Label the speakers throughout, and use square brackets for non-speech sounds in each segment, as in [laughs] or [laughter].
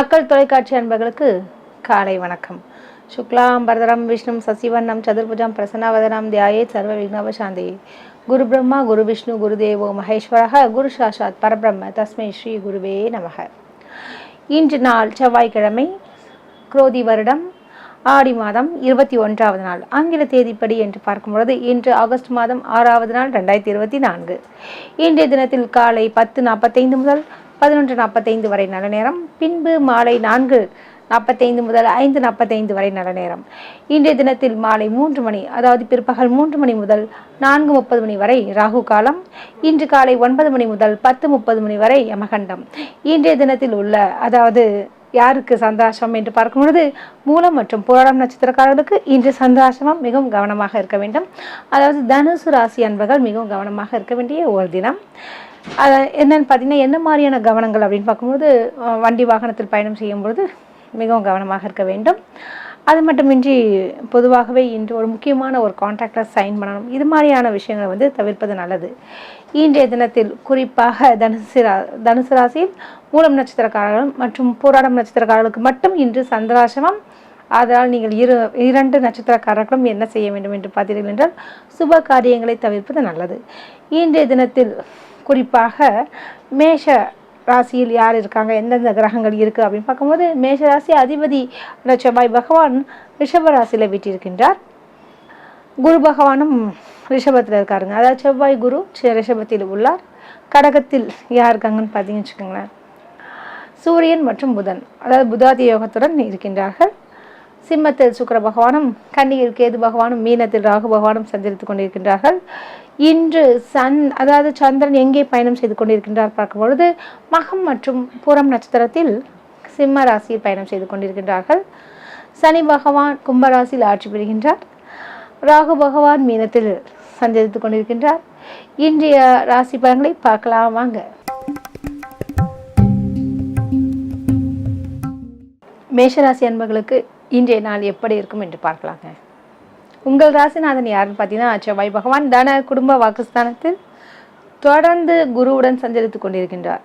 Speaker 1: மக்கள் தொலைக்காட்சி அன்பர்களுக்கு காலை வணக்கம். சுக்லாம் பரதரம் விஷ்ணு சசிவர்ணம் சதுர்புஜம் பிரசன்னவதனம் தியாயே சர்வ விக்னவசாந்தி குரு பிரம்மா குரு விஷ்ணு குரு தேவோ மகேஸ்வரக குரு சாஷாத் பரபிரம்ம தஸ்மை ஸ்ரீ குருவே நமக. இன்று நாள் செவ்வாய்க்கிழமை குரோதி வருடம் ஆடி மாதம் இருபத்தி ஒன்றாவது நாள். ஆங்கில தேதிப்படி என்று பார்க்கும்பொழுது இன்று ஆகஸ்ட் மாதம் ஆறாவது நாள் ரெண்டாயிரத்தி இருபத்தி நான்கு. இன்றைய தினத்தில் காலை பத்து நாற்பத்தைந்து முதல் பதினொன்று நாற்பத்தைந்து வரை நல்ல நேரம். பின்பு மாலை நான்கு நாற்பத்தைந்து முதல் ஐந்து நாற்பத்தைந்து வரை நல்ல நேரம். இன்றைய தினத்தில் மாலை மூன்று மணி அதாவது பிற்பகல் மூன்று மணி முதல் நான்கு முப்பது மணி வரை ராகு காலம். இன்று காலை ஒன்பது மணி முதல் பத்து முப்பது மணி வரை யமகண்டம். இன்றைய தினத்தில் உள்ள அதாவது யாருக்கு சந்தாசம் என்று பார்க்கும் பொழுது மூலம் மற்றும் புராடம் நட்சத்திரக்காரர்களுக்கு இன்று சந்தாசமம் மிகவும் கவனமாக இருக்க வேண்டும். அதாவது தனுசு ராசி அன்பர்கள் மிகவும் கவனமாக இருக்க வேண்டிய ஒரு தினம். என்னன்னு பார்த்தீங்கன்னா என்ன மாதிரியான கவனங்கள் அப்படின்னு பார்க்கும்போது வண்டி வாகனத்தில் பயணம் செய்யும்பொழுது மிகவும் கவனமாக இருக்க வேண்டும். அது மட்டுமின்றி பொதுவாகவே இன்று ஒரு முக்கியமான ஒரு கான்ட்ராக்டர் சைன் பண்ணணும். இது மாதிரியான விஷயங்களை வந்து தவிர்ப்பது நல்லது. இன்றைய தினத்தில் குறிப்பாக தனுசு ரா தனுசு ராசியில் மூலம் நட்சத்திரக்காரர்கள் மற்றும் போராடம் நட்சத்திரக்காரர்களுக்கு மட்டும் இன்று சந்திராசிரமம். அதனால் நீங்கள் இரு இரண்டு நட்சத்திரக்காரர்களும் என்ன செய்ய வேண்டும் என்று பார்த்தீர்கள் என்றால் சுப காரியங்களை தவிர்ப்பது நல்லது. இன்றைய தினத்தில் குறிப்பாக மேஷ ராசியில் யார் இருக்காங்க? எந்தெந்த கிரகங்கள் இருக்குது அப்படின்னு பார்க்கும்போது மேஷ ராசி அதிபதி செவ்வாய் பகவான் ரிஷப ராசியில் வீட்டிருக்கின்றார். குரு பகவானும் ரிஷபத்தில் இருக்காருங்க. அதாவது செவ்வாய் குரு ரிஷபத்தில் உள்ளார். கடகத்தில் யார் இருக்காங்கன்னு பார்த்தீங்கன்னு வச்சுக்கோங்களேன். சூரியன் மற்றும் புதன். அதாவது புதாதி யோகத்துடன் இருக்கின்றார்கள். சிம்மத்தில் சுக்கிர பகவானும் கன்னியில் கேது பகவானும் மீனத்தில் ராகு பகவானும் சஞ்சரித்துக் கொண்டிருக்கின்றார்கள். இன்று சன் அதாவது சந்திரன் எங்கே பயணம் செய்து கொண்டிருக்கின்றார் பார்க்கும் பொழுது மகம் மற்றும் பூரம் நட்சத்திரத்தில் சிம்ம ராசியில் பயணம் செய்து கொண்டிருக்கின்றார்கள். சனி பகவான் கும்பராசியில் ஆட்சி பெறுகின்றார் ராகு பகவான் மீனத்தில் சஞ்சரித்துக் கொண்டிருக்கின்றார். இன்றைய ராசி பலன்களை பார்க்கலாம் வாங்க. மேஷராசி அன்பர்களுக்கு இன்றைய நாள் எப்படி இருக்கும் என்று பார்க்கலாங்க. உங்கள் ராசிநாதன் யாருன்னு பார்த்தீங்கன்னா செவ்வாய் பகவான் தன குடும்ப வாக்குஸ்தானத்தில் தொடர்ந்து குருவுடன் சஞ்சரித்து கொண்டிருக்கின்றார்.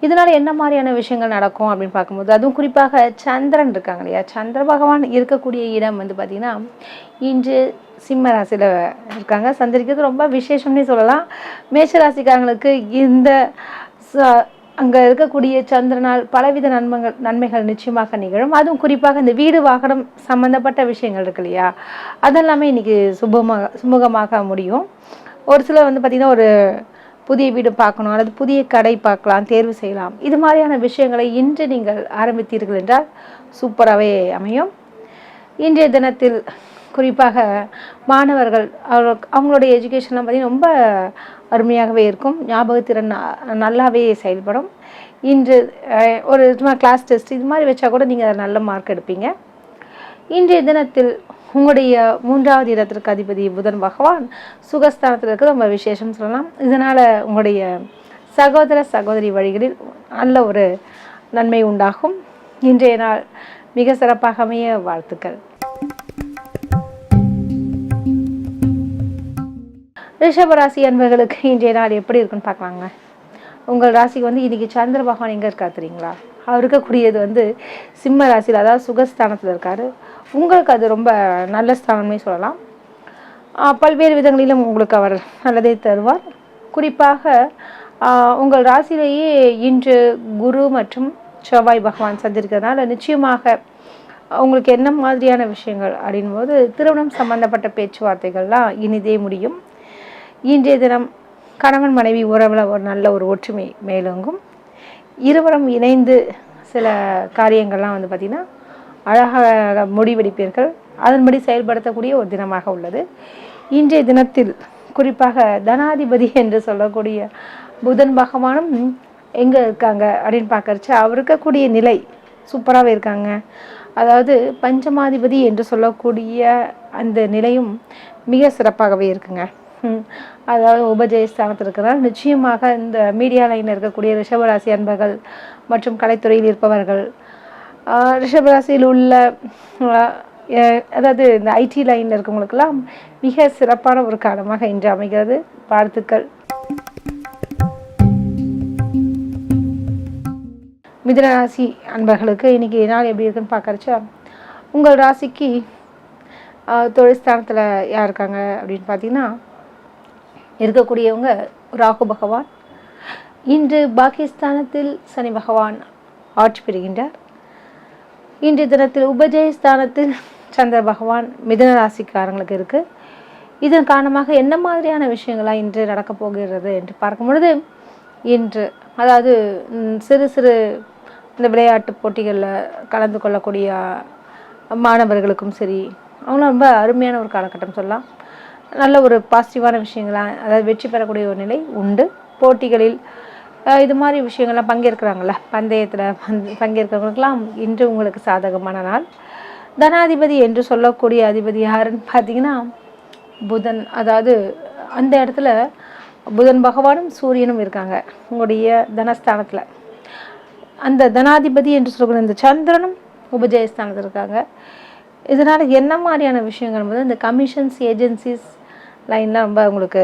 Speaker 1: இதனால் என்ன மாதிரியான விஷயங்கள் நடக்கும் அப்படின்னு பார்க்கும்போது அதுவும் குறிப்பாக சந்திரன் இருக்காங்க இல்லையா? சந்திர பகவான் இருக்கக்கூடிய இடம் வந்து பார்த்திங்கன்னா இன்று சிம்ம ராசியில் இருக்காங்க. சந்திரிக்கிறது ரொம்ப விசேஷம்னே சொல்லலாம். மேஷ ராசிக்காரங்களுக்கு இந்த ச- அங்கே இருக்கக்கூடிய சந்திரனால் பலவித நன்மைகள் நன்மைகள் நிச்சயமாக நிகழும். அதுவும் குறிப்பாக இந்த வீடு வாகனம் சம்மந்தப்பட்ட விஷயங்கள் இருக்கு இல்லையா? அதெல்லாமே இன்னைக்கு சுபமாக சுமூகமாக முடியும். ஒரு சிலர் வந்து பார்த்திங்கன்னா ஒரு புதிய வீடு பார்க்கணும் அல்லது புதிய கடை பார்க்கலாம் தேர்வு செய்யலாம். இது மாதிரியான விஷயங்களை இன்று நீங்கள் ஆரம்பித்தீர்கள் என்றால் சூப்பராகவே அமையும். இன்றைய தினத்தில் குறிப்பாக மாணவர்கள் அவர்களுக்கு அவங்களுடைய எஜுகேஷன்லாம் பார்த்திங்கன்னா ரொம்ப அருமையாகவே இருக்கும். ஞாபகத்திறன் நல்லாவே செயல்படும். இன்று ஒரு சும்மா கிளாஸ் டெஸ்ட் இது மாதிரி வச்சா கூட நீங்கள் நல்ல மார்க் எடுப்பீங்க. இன்றைய தினத்தில் உங்களுடைய மூன்றாவது இடத்திற்கு அதிபதி புதன் பகவான் சுகஸ்தானத்தில் இருக்கிறது. ரொம்ப விசேஷம் சொல்லலாம். இதனால் உங்களுடைய சகோதர சகோதரி வழிகளில் நல்ல ஒரு நன்மை உண்டாகும். இன்றைய நாள் மிக சிறப்பாக அமைய வாழ்த்துக்கள். ரிஷபராசி அன்பர்களுக்கு இன்றைய நாள் எப்படி இருக்குன்னு பார்க்கலாங்க. உங்கள் ராசிக்கு வந்து இன்னைக்கு சந்திர பகவான் எங்கே இருக்கா தெரியுங்களா? அவர் இருக்கக்கூடியது வந்து சிம்ம ராசியில் அதாவது சுகஸ்தானத்தில் இருக்கார். உங்களுக்கு அது ரொம்ப நல்ல ஸ்தானமே சொல்லலாம். பல்வேறு விதங்களிலும் உங்களுக்கு அவர் நல்லதை தருவார். குறிப்பாக உங்கள் ராசியிலேயே இன்று குரு மற்றும் செவ்வாய் பகவான் சந்திருக்கிறதுனால நிச்சயமாக உங்களுக்கு என்ன மாதிரியான விஷயங்கள் அப்படின்போது திருமணம் சம்பந்தப்பட்ட பேச்சுவார்த்தைகள்லாம் இனிதே முடியும். இன்றைய தினம் கணவன் மனைவி உறவில் ஒரு நல்ல ஒரு ஒற்றுமை மேலோங்கும். இருவரும் இணைந்து சில காரியங்கள்லாம் வந்து பார்த்திங்கன்னா அழகாக முடிவெடுப்பீர்கள். அதன்படி செயல்படுத்தக்கூடிய ஒரு தினமாக உள்ளது. இன்றைய தினத்தில் குறிப்பாக தனாதிபதி என்று சொல்லக்கூடிய புதன் பகவானும் எங்கே இருக்காங்க அப்படின்னு பார்க்கறச்சு அவர் இருக்கக்கூடிய நிலை சூப்பராகவே இருக்காங்க. அதாவது பஞ்சமாதிபதி என்று சொல்லக்கூடிய அந்த நிலையும் மிக சிறப்பாகவே இருக்குங்க. அதாவது உபஜெய ஸ்தானத்தில் இருக்கிறதால் நிச்சயமாக இந்த மீடியா லைனில் இருக்கக்கூடிய ரிஷபராசி அன்பர்கள் மற்றும் கலைத்துறையில் இருப்பவர்கள் ரிஷபராசியில் உள்ள அதாவது இந்த ஐடி லைனில் இருக்கவங்களுக்கெல்லாம் மிக சிறப்பான ஒரு காலமாக இன்று அமைகிறது. வாழ்த்துக்கள். மிதனராசி அன்பர்களுக்கு இன்றைக்கி நாள் எப்படி இருக்குன்னு பார்க்கறச்சா உங்கள் ராசிக்கு தொழில் ஸ்தானத்தில் யார் இருக்காங்க அப்படின்னு பார்த்தீங்கன்னா இருக்கக்கூடியவங்க ராகு பகவான். இன்று பாகிஸ்தானத்தில் சனி பகவான் ஆட்சி பெறுகின்றார். இன்றைய தினத்தில் உபஜயஸ்தானத்தில் சந்திர பகவான் மிதன ராசிக்காரங்களுக்கு இருக்கு. இதன் காரணமாக என்ன மாதிரியான விஷயங்களாக இன்று நடக்கப் போகிறது என்று பார்க்கும் பொழுது இன்று அதாவது சிறு சிறு இந்த விளையாட்டு போட்டிகளில் கலந்து கொள்ளக்கூடிய மாணவர்களுக்கும் சரி அவங்களும் ரொம்ப அருமையான ஒரு காலகட்டம் சொல்லலாம். நல்ல ஒரு பாசிட்டிவான விஷயங்களாக அதாவது வெற்றி பெறக்கூடிய ஒரு நிலை உண்டு. போட்டிகளில் இது மாதிரி விஷயங்கள்லாம் பங்கேற்கிறாங்கள பந்தயத்தில் பங்கேற்கிறவங்களுக்கெல்லாம் இன்று உங்களுக்கு சாதகமான நாள். தனாதிபதி என்று சொல்லக்கூடிய அதிபதி யாருன்னு பார்த்தீங்கன்னா புதன். அதாவது அந்த இடத்துல புதன் பகவானும் சூரியனும் இருக்காங்க உங்களுடைய தனஸ்தானத்தில். அந்த தனாதிபதி என்று சொல்லக்கூடிய இந்த சந்திரனும் உபஜயஸ்தானத்தில் இருக்காங்க. இதனால் என்ன மாதிரியான விஷயங்கள் போது இந்த கமிஷன்ஸ் ஏஜென்சிஸ் லைனில் ரொம்ப உங்களுக்கு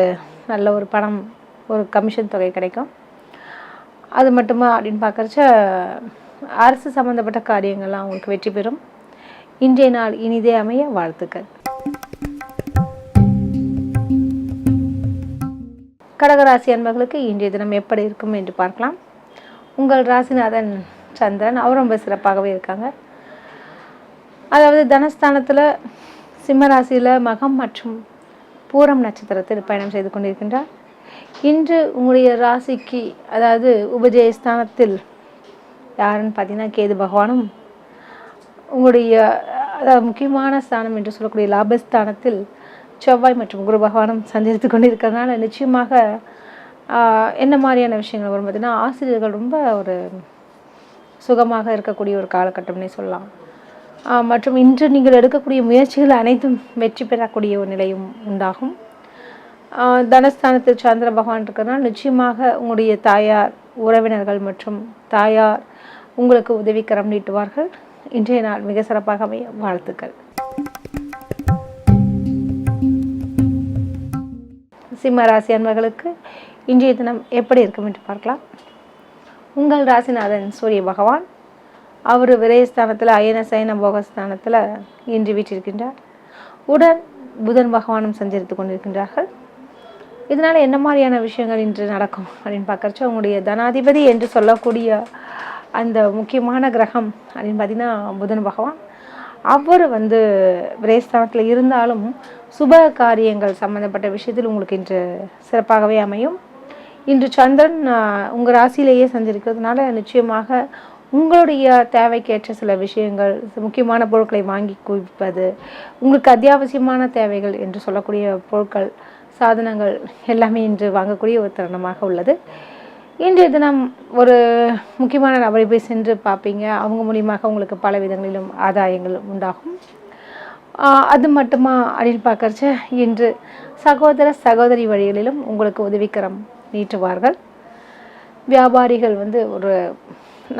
Speaker 1: நல்ல ஒரு பணம் ஒரு கமிஷன் தொகை கிடைக்கும். அது மட்டுமா அப்படின்னு பார்க்குறச்ச அரசு சம்மந்தப்பட்ட காரியங்கள்லாம் உங்களுக்கு வெற்றி பெறும். இன்றைய நாள் இனிதே அமைய வாழ்த்துக்கள். கடகராசி அன்பர்களுக்கு இன்றைய தினம் எப்படி இருக்கும் என்று பார்க்கலாம். உங்கள் ராசிநாதன் சந்திரன் அவர் ரொம்ப சிறப்பாகவே இருக்காங்க. அதாவது தனஸ்தானத்தில் சிம்மராசியில் மகம் மற்றும் பூரம் நட்சத்திரத்தில் பயணம் செய்து கொண்டிருக்கின்றார். இன்று உங்களுடைய ராசிக்கு அதாவது உபஜயஸ்தானத்தில் யாருன்னு பார்த்தீங்கன்னா கேது பகவானும் உங்களுடைய அதாவது முக்கியமான ஸ்தானம் என்று சொல்லக்கூடிய லாபஸ்தானத்தில் செவ்வாய் மற்றும் குரு பகவானும் சந்தித்து கொண்டிருக்கிறதுனால நிச்சயமாக என்ன மாதிரியான விஷயங்கள் வரும் பார்த்தீங்கன்னா ஆசிரியர்கள் ரொம்ப ஒரு சுகமாக இருக்கக்கூடிய ஒரு காலகட்டம்னே சொல்லலாம். மற்றும் இன்று நீங்கள் எடுக்கக்கூடிய முயற்சிகள் அனைத்தும் வெற்றி பெறக்கூடிய ஒரு நிலையும் உண்டாகும். தனஸ்தானத்தில் சந்திர பகவான் இருக்கிறனால் நிச்சயமாக உங்களுடைய தாயார் உறவினர்கள் மற்றும் தாயார் உங்களுக்கு உதவிக்கரம் நீட்டுவார்கள். இன்றைய நாள் மிக சிறப்பாக அமைய வாழ்த்துக்கள். சிம்ம ராசி அன்பர்களுக்கு இன்றைய தினம் எப்படி இருக்கும் என்று பார்க்கலாம். உங்கள் ராசிநாதன் சூரிய பகவான். அவர் விரயஸ்தானத்தில் அயன சயன போகஸ்தானத்தில் இன்று வீற்றிருக்கின்றார். உடன் புதன் பகவானும் சஞ்சரித்து கொண்டிருக்கின்றார்கள். இதனால் என்ன மாதிரியான விஷயங்கள் இன்று நடக்கும் அப்படின்னு பார்க்கறச்ச அவங்களுடைய தனாதிபதி என்று சொல்லக்கூடிய அந்த முக்கியமான கிரகம் அப்படின்னு பார்த்தீங்கன்னா புதன் பகவான். அவர் வந்து விரயஸ்தானத்தில் இருந்தாலும் சுப காரியங்கள் சம்பந்தப்பட்ட விஷயத்தில் உங்களுக்கு இன்று சிறப்பாகவே அமையும். இன்று சந்திரன் உங்கள் ராசியிலேயே சந்திருக்கிறதுனால நிச்சயமாக உங்களுடைய தேவைக்கேற்ற சில விஷயங்கள் முக்கியமான பொருட்களை வாங்கி குவிப்பது உங்களுக்கு அத்தியாவசியமான தேவைகள் என்று சொல்லக்கூடிய பொருட்கள் சாதனங்கள் எல்லாமே இன்று வாங்கக்கூடிய ஒரு தருணமாக உள்ளது. இன்றைய தினம் ஒரு முக்கியமான நபரை போய் சென்று பார்ப்பீங்க. அவங்க மூலியமாக உங்களுக்கு பல விதங்களிலும் ஆதாயங்கள் உண்டாகும். அது மட்டுமா அப்படின்னு பார்க்கறச்ச இன்று சகோதர சகோதரி வழிகளிலும் உங்களுக்கு உதவிக்கரம் நீட்டுவார்கள். வியாபாரிகள் வந்து ஒரு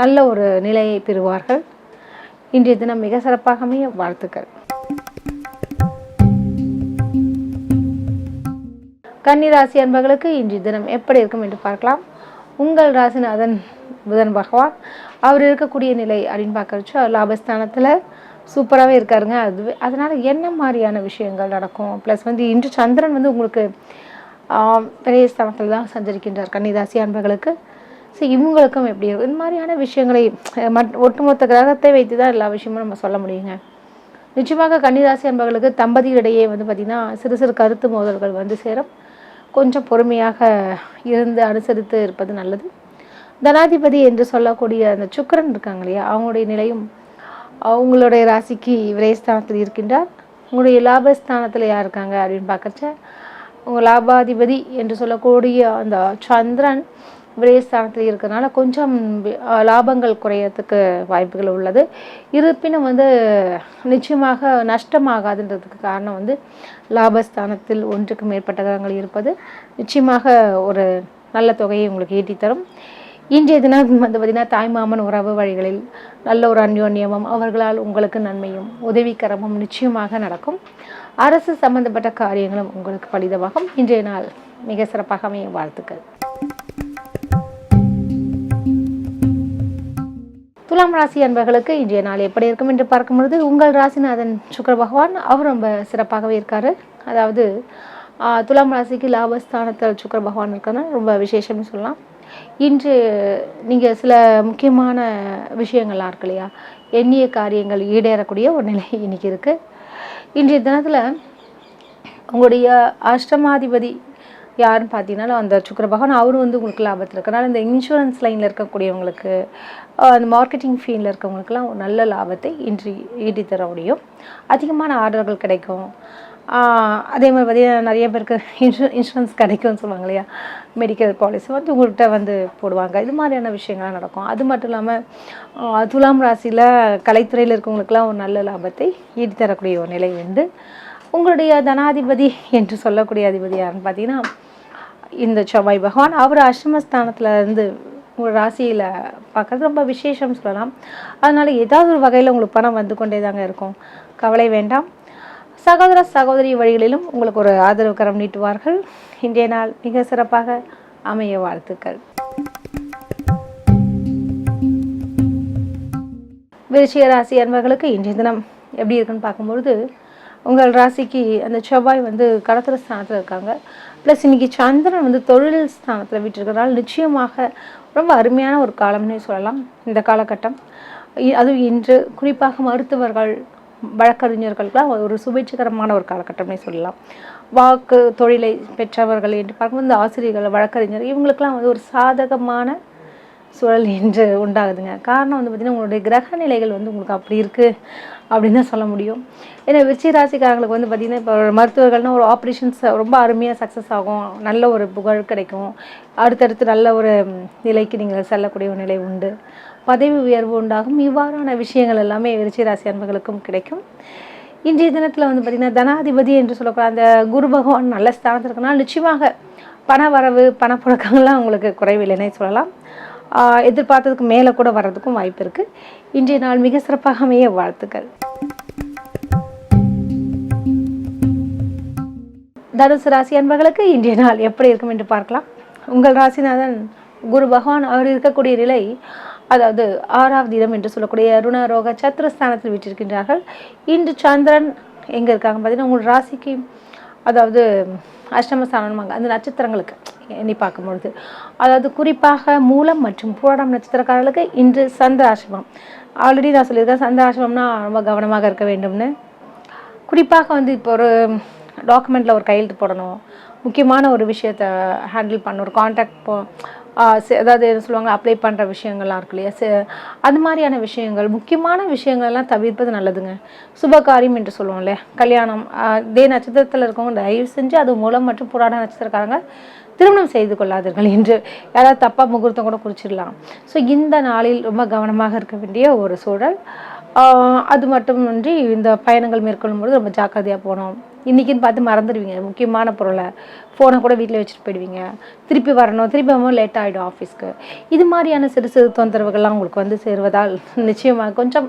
Speaker 1: நல்ல ஒரு நிலையை பெறுவார்கள். இன்றைய தினம் மிக சிறப்பாக அமைய வாழ்த்துக்கள். கன்னி ராசி அன்பர்களுக்கு இன்றைய தினம் எப்படி இருக்கும் என்று பார்க்கலாம். உங்கள் ராசிநாதன் புதன் பகவான். அவர் இருக்கக்கூடிய நிலை அப்படின்னு பார்க்கறச்சு லாபஸ்தானத்தில் சூப்பராகவே இருக்காருங்க. அது அதனால் என்ன மாதிரியான விஷயங்கள் நடக்கும்? ப்ளஸ் வந்து இன்று சந்திரன் வந்து உங்களுக்கு பெரிய ஸ்தானத்தில் தான் சஞ்சரிக்கின்றார் கன்னிராசி அன்பர்களுக்கு. ஸோ இவங்களுக்கும் எப்படி இருக்கும் இந்த மாதிரியான விஷயங்களை மட் ஒட்டுமொத்த கிரகத்தை வைத்து தான் எல்லா விஷயமும் நம்ம சொல்ல முடியுங்க. நிச்சயமாக கன்னிராசி என்பவர்களுக்கு தம்பதியிடையே வந்து பார்த்திங்கன்னா சிறு சிறு கருத்து மோதல்கள் வந்து சேரும். கொஞ்சம் பொறுமையாக இருந்து அனுசரித்து இருப்பது நல்லது. தனாதிபதி என்று சொல்லக்கூடிய அந்த சுக்கரன் இருக்காங்க இல்லையா? அவங்களுடைய நிலையும் அவங்களுடைய ராசிக்கு விரைஸ்தானத்தில் இருக்கின்றார். உங்களுடைய லாபஸ்தானத்தில் யார் இருக்காங்க அப்படின்னு பார்க்குறச்ச உங்கள் லாபாதிபதி என்று சொல்லக்கூடிய அந்த சந்திரன் விரயஸ்தானத்தில் இருக்கிறனால கொஞ்சம் லாபங்கள் குறையறதுக்கு வாய்ப்புகள் உள்ளது. இருப்பினும் வந்து நிச்சயமாக நஷ்டமாகாதுன்றதுக்கு காரணம் வந்து லாபஸ்தானத்தில் ஒன்றுக்கு மேற்பட்ட கிரகங்கள் இருப்பது. நிச்சயமாக ஒரு நல்ல தொகையை உங்களுக்கு ஈட்டி தரும் இன்றைய தினம் வந்து பார்த்திங்கன்னா தாய்மாமன் உறவு வழிகளில் நல்ல ஒரு அந்யோன்யமும் அவர்களால் உங்களுக்கு நன்மையும் உதவிக்கரமும் நிச்சயமாக நடக்கும். அரசு சம்பந்தப்பட்ட காரியங்களும் உங்களுக்கு பலிதமாகும். இன்றைய நாள் மிக சிறப்பாக அமைய வாழ்த்துக்கள். துலாம் ராசி அன்பர்களுக்கு இன்றைய நாள் எப்படி இருக்கும் என்று பார்க்கும் பொழுது உங்கள் ராசிநாதன் சுக்கர பகவான் அவர் ரொம்ப சிறப்பாகவே இருக்காரு. அதாவது துலாம் ராசிக்கு லாபஸ்தானத்தில் சுக்கர பகவான் இருக்கிறதுனா ரொம்ப விசேஷம்னு சொல்லலாம். இன்று நீங்கள் சில முக்கியமான விஷயங்கள்லாம் இருக்கு இல்லையா? எண்ணிய காரியங்கள் ஈடேறக்கூடிய ஒரு நிலை இன்னைக்கு இருக்குது இன்றைய தினத்தில் உங்களுடைய அஷ்டமாதிபதி யாருன்னு பார்த்தீங்கன்னா அந்த சுக்கர பகவான் அவரும் வந்து உங்களுக்கு லாபத்தில் இருக்கனால இந்த இன்சூரன்ஸ் லைனில் இருக்கக்கூடியவங்களுக்கு அந்த மார்க்கெட்டிங் ஃபீல்டில் இருக்கவங்களுக்குலாம் ஒரு நல்ல லாபத்தை இன்றி ஈட்டி தர முடியும். அதிகமான ஆர்டர்கள் கிடைக்கும். அதே மாதிரி பார்த்திங்கன்னா நிறைய பேருக்கு இன்சூ இன்சூரன்ஸ் கிடைக்கும்னு சொல்லுவாங்க இல்லையா? மெடிக்கல் பாலிசி வந்து உங்கள்கிட்ட வந்து போடுவாங்க. இது மாதிரியான விஷயங்கள்லாம் நடக்கும். அது மட்டும் இல்லாமல் துலாம் ராசியில் கலைத்துறையில் இருக்கவங்களுக்குலாம் ஒரு நல்ல லாபத்தை ஈட்டி தரக்கூடிய ஒரு நிலை வந்து உங்களுடைய தனாதிபதி என்று சொல்லக்கூடிய அதிபதி யாருன்னு பார்த்தீங்கன்னா இந்த செவ்வாய் பகவான். அவர் அஷ்டமஸ்தானத்தில் இருந்து உங்கள் ராசியில் பார்க்கறது ரொம்ப விசேஷம் சொல்லலாம். அதனால் ஏதாவது ஒரு வகையில் உங்களுக்கு பணம் வந்து கொண்டே தாங்க இருக்கும். கவலை வேண்டாம். சகோதர சகோதரி வழிகளிலும் உங்களுக்கு ஒரு ஆதரவு கரம் நீட்டுவார்கள். இன்றைய நாள் மிக சிறப்பாக அமைய வாழ்த்துக்கள். விருச்சிக ராசி அன்பர்களுக்கு இன்றைய தினம் எப்படி இருக்குன்னு பார்க்கும்பொழுது உங்கள் ராசிக்கு அந்த செவ்வாய் வந்து கடத்திர ஸ்தானத்தில் இருக்காங்க. ப்ளஸ் இன்றைக்கி சந்திரன் வந்து தொழில் ஸ்தானத்தில் விட்டுருக்கிறதால நிச்சயமாக ரொம்ப அருமையான ஒரு காலம்னே சொல்லலாம். இந்த காலகட்டம். இ- அதுவும் இன்று குறிப்பாக மருத்துவர்கள் வழக்கறிஞர்களுக்கெல்லாம் ஒரு சுபேட்சகரமான ஒரு காலகட்டம்னே சொல்லலாம். வாக்கு தொழிலை பெற்றவர்கள் என்று பார்க்கும்போது இந்த ஆசிரியர்கள் வழக்கறிஞர் இவங்களுக்கெல்லாம் வந்து ஒரு சாதகமான சூழல் என்று உண்டாகுதுங்க. காரணம் வந்து பார்த்திங்கன்னா உங்களுடைய கிரக நிலைகள் வந்து உங்களுக்கு அப்படி இருக்குது அப்படின்னு தான் சொல்ல முடியும். ஏன்னா விருச்சி ராசிக்காரங்களுக்கு வந்து பார்த்திங்கன்னா இப்போ ஒரு மருத்துவர்கள்னால் ஒரு ஆப்ரேஷன்ஸ் ரொம்ப அருமையாக சக்ஸஸ் ஆகும். நல்ல ஒரு புகழ் கிடைக்கும். அடுத்தடுத்து நல்ல ஒரு நிலைக்கு நீங்கள் செல்லக்கூடிய ஒரு நிலை உண்டு. பதவி உயர்வு உண்டாகும். இவ்வாறான விஷயங்கள் எல்லாமே விருச்சி ராசி அன்பர்களுக்கும் கிடைக்கும். இன்றைய தினத்தில் வந்து பார்த்திங்கன்னா தனாதிபதி என்று சொல்லக்கூடிய அந்த குரு பகவான் நல்ல ஸ்தானத்தில் இருக்குன்னா நிச்சயமாக பண வரவு பணப்புழக்கங்கள்லாம் உங்களுக்கு குறைவில்லைன்னே சொல்லலாம். எதிர்பார்த்ததுக்கு மேலே கூட வர்றதுக்கும் வாய்ப்பு இருக்குது இன்றைய நாள் மிக சிறப்பாக அமைய வாழ்த்துக்கள். தனுசு ராசி அன்பர்களுக்கு இன்றைய நாள் எப்படி இருக்கும் என்று பார்க்கலாம். உங்கள் ராசிநாதன் குரு பகவான் அவர் இருக்கக்கூடிய நிலை அதாவது ஆறாவது இடம் என்று சொல்லக்கூடிய ருண ரோக சத்ருஸ்தானத்தில் விட்டிருக்கின்றார்கள். இன்று சந்திரன் எங்கே இருக்காங்க பார்த்தீங்கன்னா உங்கள் ராசிக்கு அதாவது அஷ்டமஸ்தானமாங்க அந்த நட்சத்திரங்களுக்கு எண்ணி பார்க்கும்பொழுது. அதாவது குறிப்பாக மூலம் மற்றும் பூராடம் நட்சத்திரக்காரர்களுக்கு இன்று சந்திராசிரமம் ஆல்ரெடி நான் சொல்லியிருக்கேன் சந்திராசிரமம்னா ரொம்ப கவனமாக இருக்க வேண்டும்னு. குறிப்பாக வந்து இப்போ ஒரு டாக்குமெண்ட்டில் ஒரு கையெழுத்து போடணும். முக்கியமான ஒரு விஷயத்தை ஹேண்டில் பண்ணணும் ஒரு காண்டாக்ட் போ அதாவது என்ன சொல்லுவாங்க அப்ளை பண்ணுற விஷயங்கள்லாம் இருக்கு இல்லையா? சே அது மாதிரியான விஷயங்கள் முக்கியமான விஷயங்கள்லாம் தவிர்ப்பது நல்லதுங்க. சுபகாரியம் என்று சொல்லுவோம் இல்லையா? கல்யாணம் இதே நட்சத்திரத்தில் இருக்கவங்க தயவு செஞ்சு அது மூலம் மற்றும் புராண நட்சத்திரக்காரங்க திருமணம் செய்து கொள்ளாதீர்கள் என்று யாராவது தப்பாக முகூர்த்தம் கூட குறிச்சிடலாம். ஸோ இந்த நாளில் ரொம்ப கவனமாக இருக்க வேண்டிய ஒரு சூழல். அது மட்டுமின்றி இந்த பயணங்கள் மேற்கொள்ளும் பொழுது ரொம்ப ஜாக்கிரதையாக போகணும். இன்றைக்கின்னு பார்த்து மறந்துடுவீங்க முக்கியமான பொருளை. ஃபோனை கூட வீட்டில் வச்சுட்டு போயிடுவீங்க. திருப்பி வரணும். திருப்பி வரும்போது லேட் ஆகிடும் ஆஃபீஸ்க்கு இது மாதிரியான சிறு சிறு தொந்தரவுகள்லாம் உங்களுக்கு வந்து சேருவதால் [laughs] நிச்சயமாக கொஞ்சம்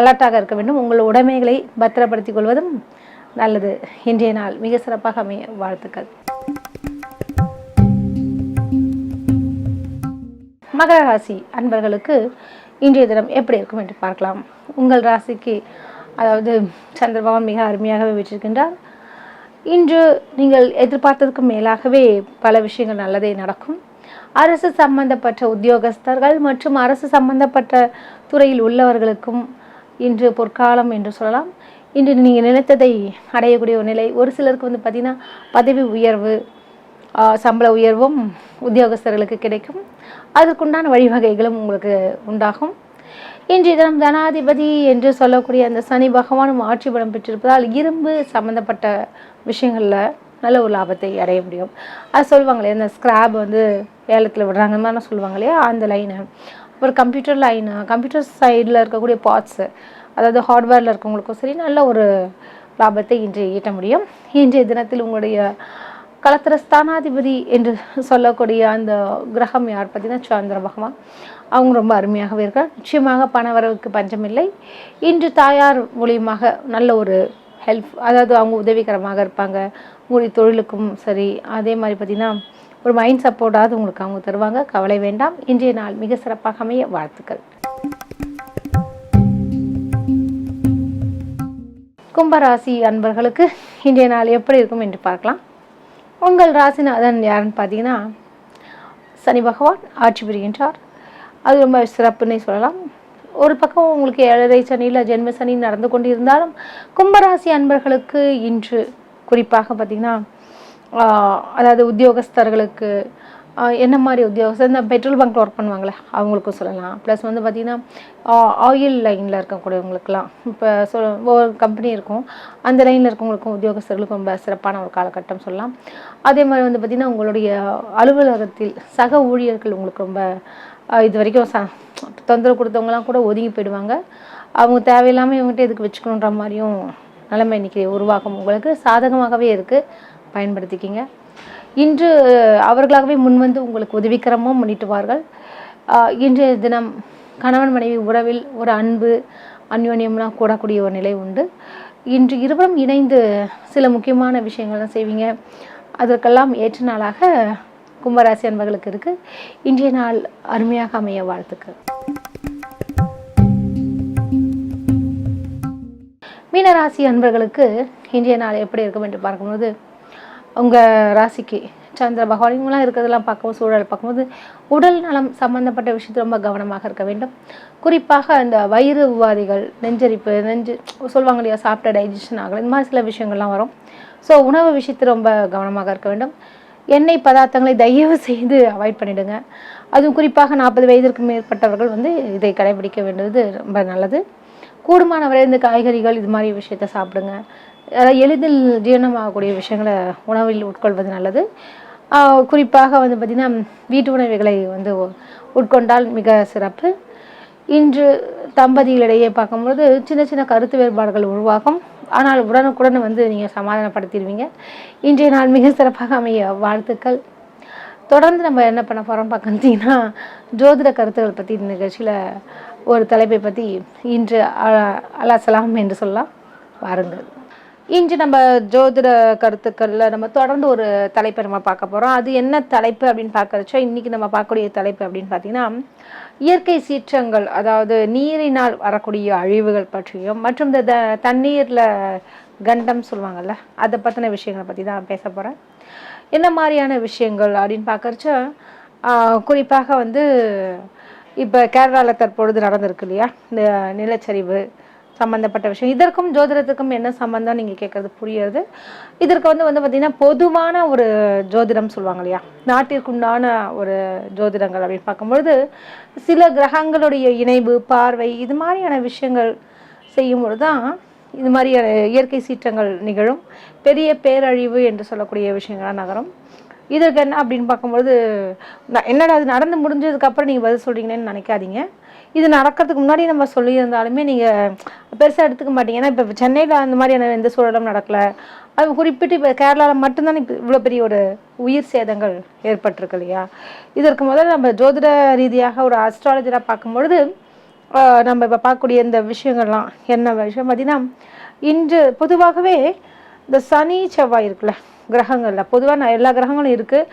Speaker 1: அலர்ட்டாக இருக்க வேண்டும். உங்கள் உடைமைகளை பத்திரப்படுத்திக் கொள்வதும் நல்லது. இன்றைய நாள் மிக சிறப்பாக அமைய வாழ்த்துக்கள். மகர ராசி அன்பர்களுக்கு இன்றைய தினம் எப்படி இருக்கும் என்று பார்க்கலாம். உங்கள் ராசிக்கு அதாவது சந்திரபகவான் மிக அருமையாகவே வச்சிருக்கின்றார் இன்று நீங்கள் எதிர்பார்த்ததுக்கு மேலாகவே பல விஷயங்கள் நல்லதே நடக்கும். அரசு சம்பந்தப்பட்ட உத்தியோகஸ்தர்கள் மற்றும் அரசு சம்பந்தப்பட்ட துறையில் உள்ளவர்களுக்கும் இன்று பொற்காலம் என்று சொல்லலாம். இன்று நீங்கள் நினைத்ததை அடையக்கூடிய ஒரு நிலை. ஒரு சிலருக்கு வந்து பார்த்திங்கன்னா பதவி உயர்வு சம்பள உயர்வும் உத்தியோகஸ்தர்களுக்கு கிடைக்கும். அதற்குண்டான வழிவகைகளும் உங்களுக்கு உண்டாகும். இன்றைய தினம் தனாதிபதி என்று சொல்லக்கூடிய அந்த சனி பகவானும் ஆட்சி பலம் பெற்றிருப்பதால் இரும்பு சம்பந்தப்பட்ட விஷயங்களில் நல்ல ஒரு லாபத்தை அடைய முடியும். அது சொல்லுவாங்களே இந்த ஸ்க்ராப் வந்து ஏலத்தில் விடுறாங்க. அந்த சொல்லுவாங்க இல்லையா அந்த லைனு அப்புறம் கம்ப்யூட்டர் லைனு கம்ப்யூட்டர் சைடில் இருக்கக்கூடிய பார்ட்ஸு அதாவது ஹார்ட்வேரில் இருக்கவங்களுக்கும் சரி நல்ல ஒரு லாபத்தை இன்று ஈட்ட முடியும். இன்றைய தினத்தில் உங்களுடைய கலத்திர ஸ்தானாதிபதி என்று சொல்லக்கூடிய அந்த கிரகம் யார் பார்த்தீங்கன்னா சந்திர பகவான். அவங்க ரொம்ப அருமையாகவே இருக்கார் நிச்சயமாக பணவரவுக்கு பஞ்சமில்லை. இன்று தாயார் மூலியமாக நல்ல ஒரு ஹெல்ப் அதாவது அவங்க உதவிகரமாக இருப்பாங்க. உங்களுடைய தொழிலுக்கும் சரி அதே மாதிரி பார்த்திங்கன்னா ஒரு மைண்ட் சப்போர்ட்டாவது உங்களுக்கு அவங்க தருவாங்க. கவலை வேண்டாம். இன்றைய நாள் மிக சிறப்பாக அமைய வாழ்த்துக்கள். கும்பராசி அன்பர்களுக்கு இன்றைய நாள் எப்படி இருக்கும் என்று பார்க்கலாம். உங்கள் ராசிநாதன் யாருன்னு பார்த்தீங்கன்னா சனி பகவான் ஆட்சி புரிகின்றார். அது ரொம்ப சிறப்புன்னே சொல்லலாம். ஒரு பக்கம் உங்களுக்கு ஏழரை சனியில் ஜென்ம சனி நடந்து கொண்டு இருந்தாலும் கும்பராசி அன்பர்களுக்கு இன்று குறிப்பாக பார்த்திங்கன்னா அதாவது உத்தியோகஸ்தர்களுக்கு என்ன மாதிரி உத்தியோகஸ்தர்? இந்த பெட்ரோல் பங்க்கில் ஒர்க் பண்ணுவாங்களே அவங்களுக்கும் சொல்லலாம். ப்ளஸ் வந்து பார்த்திங்கன்னா ஆயில் லைனில் இருக்கக்கூடியவங்களுக்குலாம் இப்போ சொல் ஒவ்வொரு கம்பெனி இருக்கும். அந்த லைனில் இருக்கவங்களுக்கும் உத்தியோகஸ்தர்களுக்கும் ரொம்ப சிறப்பான ஒரு காலகட்டம் சொல்லலாம். அதே மாதிரி வந்து பார்த்திங்கன்னா உங்களுடைய அலுவலகத்தில் சக ஊழியர்கள் உங்களுக்கு ரொம்ப இது வரைக்கும் ச தொந்தரவு கொடுத்தவங்கலாம் கூட ஒதுங்கி போயிடுவாங்க. அவங்க தேவையில்லாமல் இவங்ககிட்ட எதுக்கு வச்சுக்கணுன்ற மாதிரியும் நிலைமை இன்றைக்கி உருவாகும். உங்களுக்கு சாதகமாகவே இருக்குது பயன்படுத்திக்கிங்க. இன்று அவர்களாகவே முன்வந்து உங்களுக்கு உதவிக்கரமும் முன்னிட்டுவார்கள். இன்றைய தினம் கணவன் மனைவி உறவில் ஒரு அன்பு அந்யோன்யம்லாம் கூடக்கூடிய ஒரு நிலை உண்டு. இன்று இருவரும் இணைந்து சில முக்கியமான விஷயங்கள்லாம் செய்வீங்க. அதற்கெல்லாம் ஏற்ற நாளாக கும்பராசி அன்பர்களுக்கு இருக்குது இன்றைய நாள் அருமையாக அமைய வாழ்த்துக்கள். மீனராசி அன்பர்களுக்கு இன்றைய நாள் எப்படி இருக்கும் என்று பார்க்கும்போது உங்கள் ராசிக்கு சந்திர பகவான் இவங்களாம் இருக்கிறதெல்லாம் பார்க்கும்போது சூழல் பார்க்கும்போது உடல் நலம் சம்பந்தப்பட்ட விஷயத்தில் ரொம்ப கவனமாக இருக்க வேண்டும். குறிப்பாக அந்த வயிறு உபாதைகள் நெஞ்சரிப்பு நெஞ்சு சொல்லுவாங்க இல்லையா சாப்பிட்ட டைஜஷன் ஆகலை இந்த மாதிரி சில விஷயங்கள்லாம் வரும். ஸோ உணவு விஷயத்தில் ரொம்ப கவனமாக இருக்க வேண்டும். எண்ணெய் பதார்த்தங்களை தயவு செய்து அவாய்ட் பண்ணிடுங்க. அதுவும் குறிப்பாக நாற்பது வயதிற்கு மேற்பட்டவர்கள் வந்து இதை கடைபிடிக்க வேண்டியது ரொம்ப நல்லது. கூடுமானவரை இந்த காய்கறிகள் இது மாதிரி விஷயத்த சாப்பிடுங்க. அதாவது எளிதில் ஜீரணமாகக்கூடிய விஷயங்களை உணவில் உட்கொள்வது நல்லது. குறிப்பாக வந்து பார்த்திங்கன்னா வீட்டு உணவுகளை வந்து உட்கொண்டால் மிக சிறப்பு. இன்று தம்பதிகளிடையே பார்க்கும்போது சின்ன சின்ன கருத்து வேறுபாடுகள் உருவாகும். ஆனால் உடனுக்குடன் வந்து நீங்கள் சமாதானப்படுத்திடுவீங்க. இன்றைய நாள் மிக சிறப்பாக அமைய வாழ்த்துக்கள். தொடர்ந்து நம்ம என்ன பண்ண போகிறோம் பார்த்தீங்கன்னா ஜோதிட கருத்துக்கள் பற்றி நிகழ்ச்சியில் ஒரு தலைப்பை பற்றி இன்று அலாசலாம் என்று சொல்லலாம். வாருங்கள். இன்று நம்ம ஜோதிட கருத்துக்களில் நம்ம தொடர்ந்து ஒரு தலைப்பை நம்ம பார்க்க போகிறோம் அது என்ன தலைப்பு அப்படின்னு பார்க்கறச்சோ இன்றைக்கி நம்ம பார்க்கக்கூடிய தலைப்பு அப்படின்னு பார்த்தீங்கன்னா இயற்கை சீற்றங்கள் அதாவது நீரினால் வரக்கூடிய அழிவுகள் பற்றியும் மற்றும் இந்த த- தண்ணீரில் கண்டம் சொல்லுவாங்கள்ல அதை பற்றின விஷயங்களை பற்றி தான் பேச போகிறேன் என்ன மாதிரியான விஷயங்கள் அப்படின்னு பார்க்கறச்ச குறிப்பாக வந்து இப்போ கேரளாவில் தற்பொழுது நடந்திருக்கு இல்லையா? இந்த நிலச்சரிவு சம்மந்தப்பட்ட விஷயம். இதற்கும் ஜோதிடத்துக்கும் என்ன சம்பந்தம் நீங்கள் கேட்குறது புரியுது இதற்கு வந்து வந்து பார்த்திங்கன்னா பொதுவான ஒரு ஜோதிடம் சொல்லுவாங்க இல்லையா? நாட்டிற்குண்டான ஒரு ஜோதிடங்கள் அப்படின்னு பார்க்கும்பொழுது சில கிரகங்களுடைய இணைவு பார்வை இது மாதிரியான விஷயங்கள் செய்யும்பொழுது தான் இது மாதிரியான இயற்கை சீற்றங்கள் நிகழும். பெரிய பேரழிவு என்று சொல்லக்கூடிய விஷயங்களாக நகரும். இதற்கு என்ன அப்படின்னு பார்க்கும்பொழுது என்னடா அது நடந்து முடிஞ்சதுக்கப்புறம் நீங்கள் பதில் சொல்கிறீங்கன்னு நினைக்காதீங்க. இது நடக்கிறதுக்கு முன்னாடி நம்ம சொல்லியிருந்தாலுமே நீங்கள் பெருசாக எடுத்துக்க மாட்டீங்க. ஏன்னா இப்போ சென்னையில் அந்த மாதிரியான எந்த சூழலும் நடக்கல. அது குறிப்பிட்டு இப்போ கேரளாவில் மட்டும்தான் இப்போ இவ்வளோ பெரிய ஒரு உயிர் சேதங்கள் ஏற்பட்டிருக்கு இல்லையா? இதற்கு முதல்ல நம்ம ஜோதிட ரீதியாக ஒரு அஸ்ட்ராலஜராக பார்க்கும்பொழுது நம்ம இப்போ பார்க்கக்கூடிய இந்த விஷயங்கள்லாம் என்ன விஷயம் பார்த்தீங்கன்னா இன்று பொதுவாகவே இந்த சனி செவ்வாய் இருக்குல்ல கிரகங்களில். பொதுவாக நான் எல்லா கிரகங்களும் இருக்குது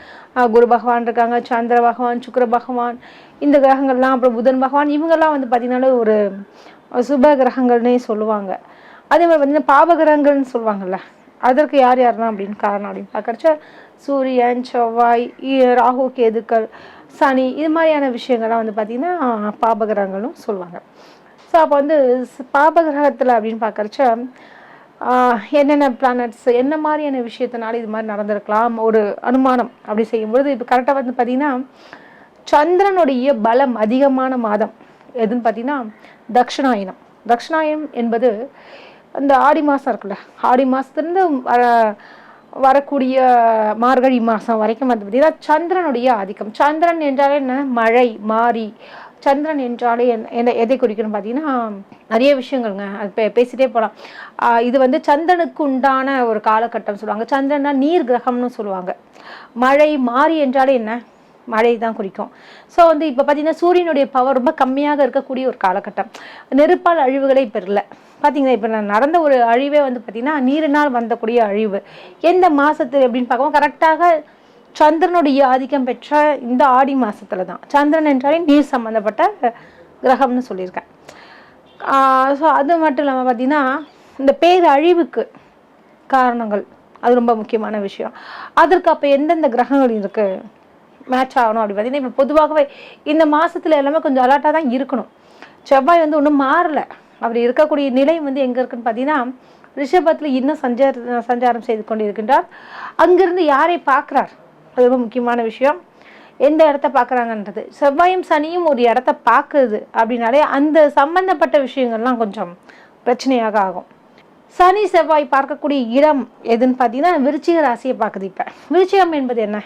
Speaker 1: குரு பகவான் இருக்காங்க சந்திர பகவான் சுக்கர பகவான் இந்த கிரகங்கள்லாம் அப்புறம் புதன் பகவான் இவங்கெல்லாம் வந்து பார்த்திங்கன்னா ஒரு சுப கிரகங்கள்னே சொல்லுவாங்க. அதே மாதிரி பார்த்தீங்கன்னா பாப கிரகங்கள்னு சொல்லுவாங்கல்ல. அதற்கு யார் யாரெல்லாம் அப்படின்னு காரணம் அப்படின்னு பார்க்கறச்ச சூரியன் செவ்வாய் இ- ராகு கேதுக்கள் சனி இது மாதிரியான விஷயங்கள்லாம் வந்து பார்த்திங்கன்னா பாபகிரகங்களும் சொல்லுவாங்க. ஸோ அப்போ வந்து பாப பாபகிரகத்தில் அப்படின்னு பார்க்குறச்ச என்னென்ன பிளானட்ஸ் என்ன மாதிரியான விஷயத்தினால இது மாதிரி நடந்திருக்கலாம்? ஒரு அனுமானம் அப்படி செய்யும்பொழுது இப்போ கரெக்டாக வந்து பார்த்திங்கன்னா சந்திரனுடைய பலம் அதிகமான மாதம். எதுன்னு பார்த்தீங்கன்னா தக்ஷணாயனம் தக்ஷணாயனம் என்பது அந்த ஆடி மாதம் இருக்குல்ல ஆடி மாதத்துலேருந்து வர வரக்கூடிய மார்கழி மாதம் வரைக்கும் வந்து பார்த்தீங்கன்னா சந்திரனுடைய ஆதிக்கம். சந்திரன் என்றாலே என்ன? மழை மாறி சந்திரன் என்றாலே என்ன என்ன- எதை குறிக்கணும் பார்த்தீங்கன்னா நிறைய விஷயங்கள்ங்க. அது பே பேசிட்டே போகலாம் இது வந்து சந்திரனுக்கு உண்டான ஒரு காலகட்டம் சொல்லுவாங்க. சந்திரன்னா நீர் கிரகம்னு சொல்லுவாங்க. மழை மாறி என்றாலே என்ன? மழை தான் குறிக்கும். ஸோ வந்து இப்போ பார்த்தீங்கன்னா சூரியனுடைய பவர் ரொம்ப கம்மியாக இருக்கக்கூடிய ஒரு காலகட்டம். நெருப்பால் அழிவுகளே இப்போ இல்லை பார்த்தீங்கன்னா இப்போ நான் நடந்த ஒரு அழிவே வந்து பார்த்தீங்கன்னா நீரினால் வந்தக்கூடிய அழிவு. எந்த மாதத்து அப்படின்னு பார்க்கவும் கரெக்டாக சந்திரனுடைய ஆதிக்கம் பெற்ற இந்த ஆடி மாதத்தில் தான். சந்திரன் என்றாலே நீர் சம்மந்தப்பட்ட கிரகம்னு சொல்லியிருக்கேன். ஸோ அது மட்டும் இல்லாமல் பார்த்தீங்கன்னா இந்த பேரழிவுக்கு காரணங்கள் அது ரொம்ப முக்கியமான விஷயம். அதற்கு அப்போ எந்தெந்த கிரகங்கள் இருக்குது மேட்ச் ஆகணும் அப்படி பார்த்தீங்கன்னா இப்போ பொதுவாகவே இந்த மாதத்தில் எல்லாமே கொஞ்சம் அலர்ட்டாக தான் இருக்கணும். செவ்வாய் வந்து ஒன்றும் மாறலை. அப்படி இருக்கக்கூடிய நிலை வந்து எங்கே இருக்குன்னு பார்த்தீங்கன்னா ரிஷபத்தில் இன்னும் சஞ்சார சஞ்சாரம் செய்து கொண்டு இருக்கின்றார் அங்கிருந்து யாரை பார்க்குறார்? அது ரொம்ப முக்கியமான விஷயம். எந்த இடத்த பார்க்குறாங்கன்றது. செவ்வாயும் சனியும் ஒரு இடத்த பார்க்குது அப்படின்னாலே அந்த சம்பந்தப்பட்ட விஷயங்கள்லாம் கொஞ்சம் பிரச்சனையாக ஆகும். சனி செவ்வாய் பார்க்கக்கூடிய இடம் எதுன்னு பார்த்தீங்கன்னா விருச்சிக ராசியை பார்க்குது இப்போ. விருச்சிகம் என்பது என்ன?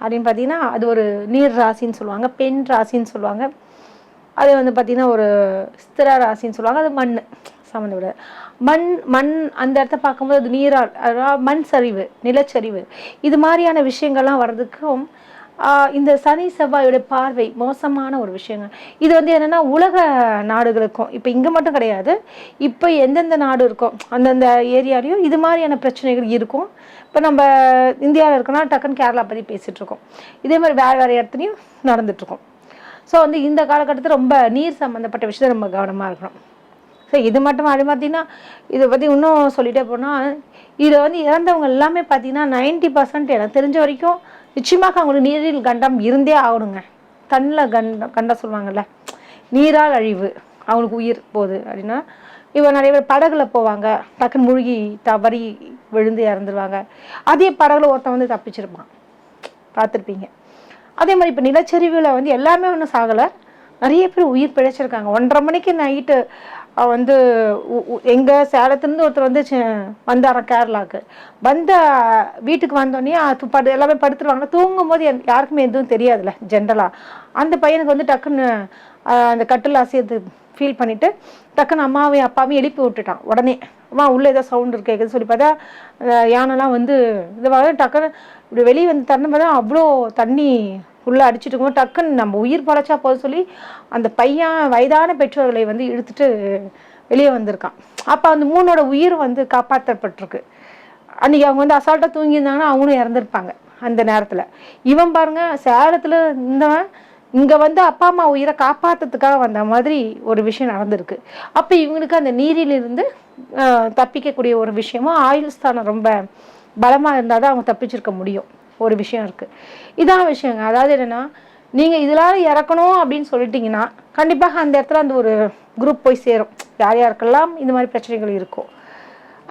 Speaker 1: அப்படின்னு பார்த்தீங்கன்னா அது ஒரு நீர் ராசின்னு சொல்லுவாங்க பெண் ராசின்னு சொல்லுவாங்க. அது வந்து பார்த்திங்கன்னா ஒரு ஸ்திர ராசின்னு சொல்லுவாங்க. அது மண் சம்மந்தப்படாது மண் மண் அந்த இடத்த பார்க்கும்போது அது நீரால் அதாவது மண் சரிவு நிலச்சரிவு. இது மாதிரியான விஷயங்கள்லாம் வர்றதுக்கும் இந்த சனி செவ்வாயோட பார்வை மோசமான ஒரு விஷயங்கள். இது வந்து என்னன்னா உலக நாடுகளுக்கும் இப்போ இங்கே மட்டும் கிடையாது இப்போ எந்தெந்த நாடு இருக்கும் அந்தந்த ஏரியாலையும் இது மாதிரியான பிரச்சனைகள் இருக்கும். இப்போ நம்ம இந்தியாவில் இருக்கோம்னா டக்குன்னு கேரளா பற்றி பேசிகிட்ருக்கோம் இதே மாதிரி வேறு வேறு இடத்துலையும் நடந்துகிட்ருக்கோம் ஸோ வந்து இந்த காலகட்டத்தில் ரொம்ப நீர் சம்மந்தப்பட்ட விஷயத்தை நம்ம கவனமாக இருக்கணும். ஸோ இது மட்டும் அது பார்த்தீங்கன்னா இதை பற்றி இன்னும் சொல்லிட்டே போனால் இதில் வந்து இறந்தவங்க எல்லாமே பார்த்தீங்கன்னா நைன்டி பர்சன்ட் எனக்கு தெரிஞ்ச வரைக்கும் நிச்சயமாக அவங்களுக்கு நீரில் கண்டம் இருந்தே ஆகணுங்க. தண்ணில் கண்டம் கண்டம் சொல்லுவாங்கல்ல நீரால் அழிவு அவங்களுக்கு உயிர் போகுது அப்படின்னா இப்போ நிறைய பேர் படகுல போவாங்க டக்குன்னு மூழ்கி தவறி விழுந்து இறந்துருவாங்க. அதே படகுல ஒருத்தன் வந்து தப்பிச்சிருப்பான். பார்த்துருப்பீங்க. அதே மாதிரி இப்போ நிலச்சரிவில் வந்து எல்லாமே ஒன்றும் சாகலை. நிறைய பேர் உயிர் பிழைச்சிருக்காங்க. ஒன்றரை மணிக்கு நைட்டு வந்து உ- சேலத்துலேருந்து ஒருத்தர் வந்து சி- வந்தாராம் கேரளாவுக்கு. வந்த வீட்டுக்கு வந்தோடனே படு எல்லாமே படுத்துருவாங்க தூங்கும் போது என்- யாருக்குமே எதுவும் தெரியாதுல்ல ஜென்ரலாக அந்த பையனுக்கு வந்து டக்குன்னு அந்த கட்டில் அசையது ஃபீல் பண்ணிவிட்டு டக்குன்னு அம்மாவையும் அப்பாவையும் எழுப்பி விட்டுட்டான் உடனே. அம்மா உள்ளே ஏதோ சவுண்ட் இருக்கு கேட்குது சொல்லி பார்த்தா யானைலாம் வந்து இதுவாக டக்குன்னு இப்படி வெளியே வந்து தரணும் பார்த்தா அவ்வளோ தண்ணி உள்ளே அடிச்சுட்டு இருக்கும்போது டக்குன்னு நம்ம உயிர் பழச்சா போக சொல்லி அந்த பையன் வயதான பெற்றோர்களை வந்து இழுத்துட்டு வெளியே வந்திருக்கான். அப்போ அந்த மூணோட உயிர் வந்து காப்பாற்றப்பட்டிருக்கு அன்றைக்கி அவங்க வந்து அசால்ட்டாக தூங்கியிருந்தாங்கன்னா அவங்களும் இறந்துருப்பாங்க அந்த நேரத்தில். இவன் பாருங்க சேலத்தில் இருந்தவன் இங்கே வந்து அப்பா அம்மா உயிரை காப்பாற்றுறதுக்காக வந்த மாதிரி ஒரு விஷயம் நடந்திருக்கு. அப்போ இவங்களுக்கு அந்த நீரிலிருந்து தப்பிக்கக்கூடிய ஒரு விஷயமும் ஆயுள் ஸ்தானம் ரொம்ப பலமாக இருந்தால் தான் அவங்க தப்பிச்சிருக்க முடியும். ஒரு விஷயம் இருக்குது இதான் விஷயங்க. அதாவது என்னென்னா நீங்கள் இதெல்லாம் இறக்கணும் அப்படின்னு சொல்லிட்டீங்கன்னா கண்டிப்பாக அந்த இடத்துல அந்த ஒரு குரூப் போய் சேரும். யார் யாருக்கெல்லாம் இந்த மாதிரி பிரச்சனைகள் இருக்கும்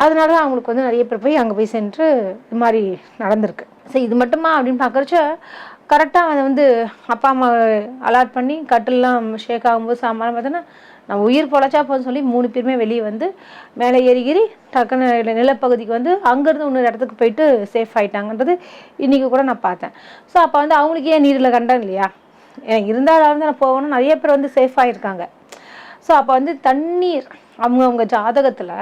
Speaker 1: அதனால தான் அவங்களுக்கு வந்து நிறைய பேர் போய் அங்கே போய் சென்று இது மாதிரி நடந்திருக்கு. சரி இது மட்டுமா அப்படின்னு பார்க்குறச்ச கரெக்டாக அதை வந்து அப்பா அம்மா அலாட் பண்ணி கட்டிலெலாம் ஷேக் ஆகும்போது சாமான் பார்த்தோன்னா நம்ம உயிர் பொழைச்சா போதும் சொல்லி மூணு பேருமே வெளியே வந்து மேலே ஏறி ஏறி டக்குன்னு நிலப்பகுதிக்கு வந்து அங்கேருந்து இன்னொரு இடத்துக்கு போயிட்டு சேஃப் ஆயிட்டாங்கன்றது இன்றைக்கி கூட நான் பார்த்தேன். ஸோ அப்போ வந்து அவங்களுக்கு ஏன் நீரில் கண்டம் இல்லையா? எனக்கு இருந்தாலும் வந்து நான் போகணும். நிறைய பேர் வந்து சேஃப் ஆகிருக்காங்க ஸோ அப்போ வந்து தண்ணீர் அவங்கவுங்க ஜாதகத்தில்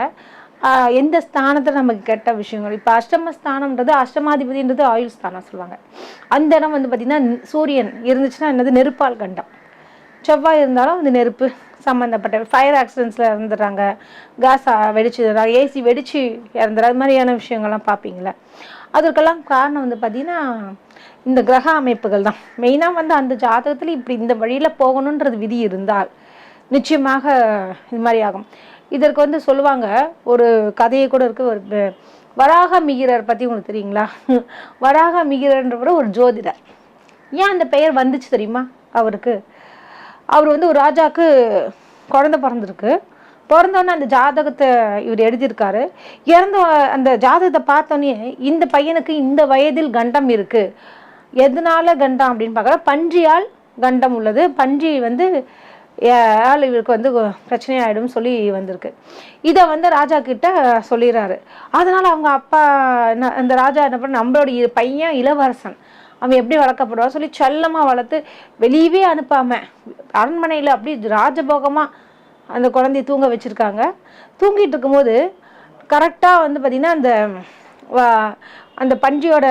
Speaker 1: எந்த ஸ்தானத்தில் நமக்கு கெட்ட விஷயங்கள்? இப்போ அஷ்டம ஸ்தானம்ன்றது அஷ்டமாதிபதின்றது ஆயுள் ஸ்தானம் சொல்லுவாங்க. அந்த இடம் வந்து பார்த்திங்கன்னா சூரியன் இருந்துச்சுன்னா என்னது? நெருப்பால் கண்டம். செவ்வாய் இருந்தாலும் அந்த நெருப்பு சம்மந்தப்பட்ட ஃபயர் ஆக்சிடென்ட்ஸில் இறந்துடுறாங்க. கேஸ் வெடிச்சு ஏசி வெடிச்சு இறந்துடுற அது மாதிரியான விஷயங்கள்லாம் பார்ப்பீங்களே அதற்கெல்லாம் காரணம் வந்து பார்த்திங்கன்னா இந்த கிரக அமைப்புகள் தான். மெயினாக வந்து அந்த ஜாதகத்தில் இப்படி இந்த வழியில் போகணுன்றது விதி இருந்தால் நிச்சயமாக இது மாதிரி ஆகும். இதற்கு வந்து சொல்லுவாங்க ஒரு கதையை கூட இருக்குது ஒரு வராக மிகிரர் பற்றி உங்களுக்கு தெரியுங்களா? வராக மிகிரன்றவர் ஒரு ஜோதிடர். ஏன் அந்த பெயர் வந்துச்சு தெரியுமா அவருக்கு? அவர் வந்து ஒரு ராஜாவுக்கு குழந்த பிறந்திருக்கு. பிறந்தோன்னே அந்த ஜாதகத்தை இவர் எழுதியிருக்காரு. இறந்த அந்த ஜாதகத்தை பார்த்தோன்னே இந்த பையனுக்கு இந்த வயதில் கண்டம் இருக்குது எதனால கண்டம் அப்படின்னு பார்க்கற பன்றியால் கண்டம் உள்ளது. பன்றி வந்து ஆள் இவருக்கு வந்து பிரச்சனையாயிடும் சொல்லி வந்திருக்கு. இதை வந்து ராஜா கிட்ட சொல்லிடுறாரு. அதனால் அவங்க அப்பா என்ன அந்த ராஜா என்ன பண்ண நம்மளோட பையன் இளவரசன். அவன் எப்படி வளர்க்கப்படுவான் சொல்லி செல்லமாக வளர்த்து வெளியவே அனுப்பாம அரண்மனையில் அப்படி ராஜபோகமாக அந்த குழந்தைய தூங்க வச்சுருக்காங்க. தூங்கிட்டு இருக்கும்போது கரெக்டாக வந்து பார்த்திங்கன்னா அந்த அந்த பன்றியோட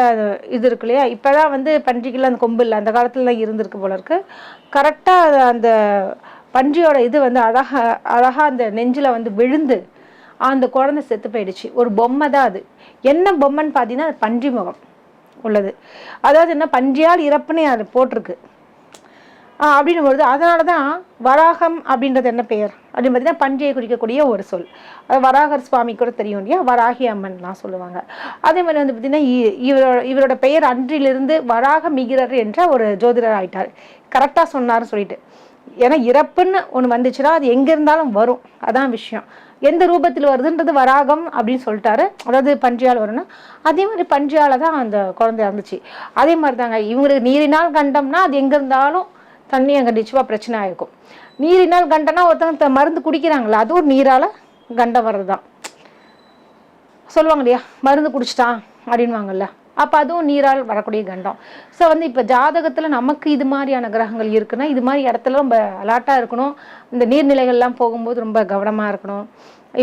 Speaker 1: இது இருக்கு இல்லையா? இப்போ தான் வந்து பன்றிக்கெல்லாம் அந்த கொம்பு இல்லை அந்த காலத்துலலாம் இருந்திருக்கு போல இருக்கு. கரெக்டாக அந்த பன்றியோட இது வந்து அழகாக அழகாக அந்த நெஞ்சில் வந்து விழுந்து அந்த குழந்தை செத்து போயிடுச்சு. ஒரு பொம்மை தான் அது. என்ன பொம்மைன்னு பார்த்தீங்கன்னா அது பன்றி முகம். உள்ளது. அதாவது என்ன? பன்றியால் இறப்புன்னு அது போட்டிருக்கு. அப்படின்னு பொழுது அதனால தான் வராகம் அப்படின்றது என்ன பெயர்? அப்படின்னு பார்த்தீங்கன்னா பன்றியை குறிக்கக்கூடிய ஒரு சொல். அது வராகர் சுவாமி கூட தெரியும் இல்லையா? வராகி அம்மன்லாம் சொல்லுவாங்க. அதே மாதிரி வந்து பார்த்தீங்கன்னா இ- இவரோட இவரோட பெயர் அன்றிலிருந்து வராக மிகிறர் என்ற ஒரு ஜோதிடர் ஆயிட்டார். கரெக்டாக சொன்னார்னு சொல்லிட்டு. ஏன்னா இறப்புன்னு ஒன்று வந்துச்சுன்னா அது எங்கே இருந்தாலும் வரும். அதான் விஷயம். எந்த ரூபத்தில் வருதுன்றது வராகம் அப்படின்னு சொல்லிட்டாரு. அதாவது பன்றியால் வரும்னா அதே மாதிரி பன்றியால் தான் அந்த குழந்தை இருந்துச்சு அதே மாதிரி தாங்க இவங்களுக்கு நீரினால் கண்டம்னா அது எங்கே இருந்தாலும் தண்ணி அங்கே நிச்சயமாக பிரச்சனை ஆகிருக்கும் நீரினால் கண்டம்னா ஒருத்தவங்க மருந்து குடிக்கிறாங்களா அது ஒரு நீரால் கண்டம் வர்றது தான் சொல்லுவாங்க இல்லையா மருந்து குடிச்சிட்டான் அப்படின்வாங்கல்ல அப்போ அதுவும் நீரால் வரக்கூடிய கண்டம். ஸோ வந்து இப்போ ஜாதகத்தில் நமக்கு இது மாதிரியான கிரகங்கள் இருக்குன்னா இது மாதிரி இடத்துல ரொம்ப அலாட்டாக இருக்கணும். இந்த நீர்நிலைகள்லாம் போகும்போது ரொம்ப கவனமாக இருக்கணும்.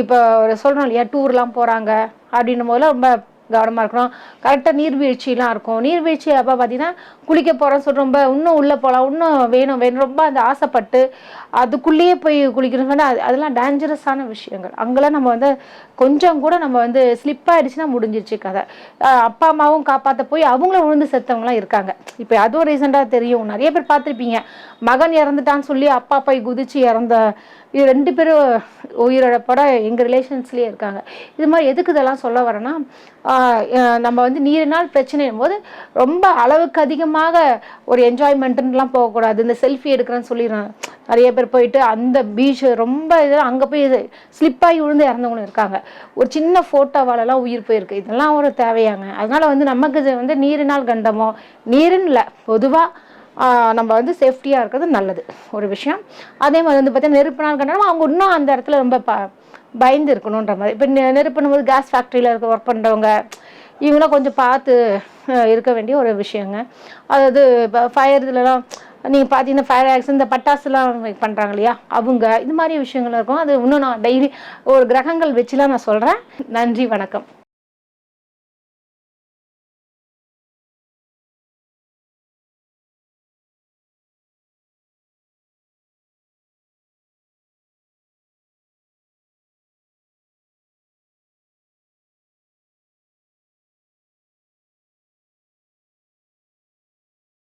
Speaker 1: இப்போ ஒரு சொல்கிறோம் இல்லையா டூர்லாம் போகிறாங்க அப்படின்னும் போதெல்லாம் ரொம்ப கவனமாக இருக்கணும். கரெக்டாக நீர்வீழ்ச்சிலாம் இருக்கும். நீர்வீழ்ச்சி அப்போ பார்த்தீங்கன்னா குளிக்க போகிறோம் சொல்லி ரொம்ப இன்னும் உள்ளே போகலாம் இன்னும் வேணும் வேணும். ரொம்ப அந்த ஆசைப்பட்டு அதுக்குள்ளேயே போய் குளிக்கணும் அது அதெல்லாம் டேஞ்சரஸான விஷயங்கள். அங்கெல்லாம் நம்ம வந்து கொஞ்சம் கூட நம்ம வந்து ஸ்லிப் ஆயிடுச்சுன்னா முடிஞ்சிருச்சு கதை. அப்பா அம்மாவும் காப்பாற்ற போய் அவங்களும் விழுந்து செத்தவங்களாம் இருக்காங்க. இப்போ அதுவும் ரீசெண்டாக தெரியும். நிறைய பேர் பார்த்துருப்பீங்க. மகன் இறந்துட்டான்னு சொல்லி அப்பா போய் குதிச்சு இறந்த இது ரெண்டு பேரும் உயிரிழப்போட எங்கள் ரிலேஷன்ஸ்லேயே இருக்காங்க. இது மாதிரி எதுக்கு இதெல்லாம் சொல்ல வரேன்னா நம்ம வந்து நீரினால் பிரச்சனையும் போது ரொம்ப அளவுக்கு அதிகமாக ஒரு என்ஜாய்மெண்ட்டுலாம் போகக்கூடாது. இந்த செல்ஃபி எடுக்கிறேன்னு சொல்லிடுறாங்க நிறைய பேர் போயிட்டு அந்த பீச் ரொம்ப இது அங்கே போய் ஸ்லிப்பாகி விழுந்து இறந்தவங்களும் இருக்காங்க. ஒரு சின்ன ஃபோட்டோவாலெல்லாம் உயிர் போயிருக்கு. இதெல்லாம் ஒரு தேவையாங்க. அதனால் வந்து நமக்கு இது வந்து நீரினால் கண்டமோ? நீருன்னு இல்லை. பொதுவாக நம்ம வந்து சேஃப்டியாக இருக்கிறது நல்லது ஒரு விஷயம். அதே மாதிரி வந்து பார்த்தீங்கன்னா நெருப்பு நாள் அவங்க இன்னும் அந்த இடத்துல ரொம்ப ப பயந்து இருக்கணுன்ற மாதிரி. இப்போ நெருப்புனும் போது கேஸ் ஃபேக்ட்ரியில் இருக்க ஒர்க் பண்ணுறவங்க இவங்களாம் கொஞ்சம் பார்த்து இருக்க வேண்டிய ஒரு விஷயங்க. அதாவது இப்போ ஃபயர் இதுலலாம் நீங்கள் பார்த்தீங்கன்னா ஃபயர் ஆக்சிடென்ட் இந்த பட்டாசுலாம் பண்ணுறாங்க இல்லையா? அவங்க இது மாதிரி விஷயங்கள் இருக்கும். அது இன்னும் நான் டெய்லி ஒரு கிரகங்கள் வச்சுலாம் நான் சொல்கிறேன் நன்றி வணக்கம்.